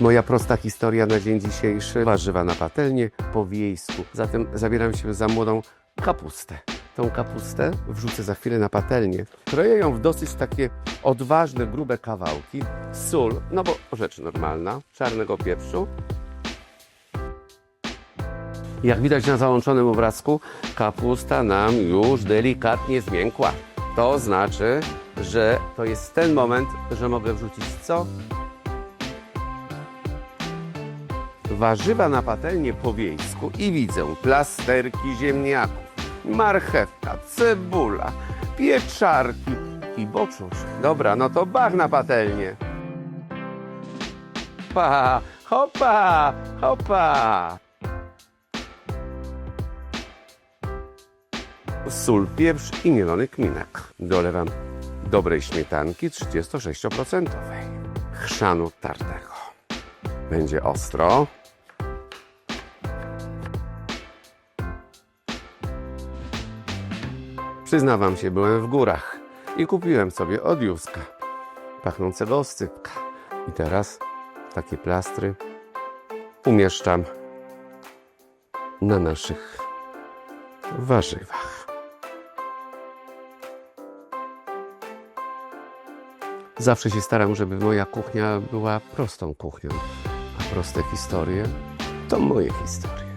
Moja prosta historia na dzień dzisiejszy. Warzywa na patelnię po wiejsku. Zatem zabieram się za młodą kapustę. Tą kapustę wrzucę za chwilę na patelnię. Kroję ją w dosyć takie odważne, grube kawałki. Sól, no bo rzecz normalna, czarnego pieprzu. Jak widać na załączonym obrazku, kapusta nam już delikatnie zmiękła. To znaczy, że to jest ten moment, że mogę wrzucić co? Warzywa na patelnię po wiejsku i widzę plasterki ziemniaków, marchewka, cebula, pieczarki i boczusz. Dobra, no to bach na patelnię. Pa, hopa, hopa. Sól, pieprz i mielony kminek. Dolewam dobrej śmietanki 36%. Chrzanu tartego. Będzie ostro. Przyznawam się, byłem w górach i kupiłem sobie od Józka pachnącego oscypka. I teraz takie plastry umieszczam na naszych warzywach. Zawsze się staram, żeby moja kuchnia była prostą kuchnią, a proste historie to moje historie.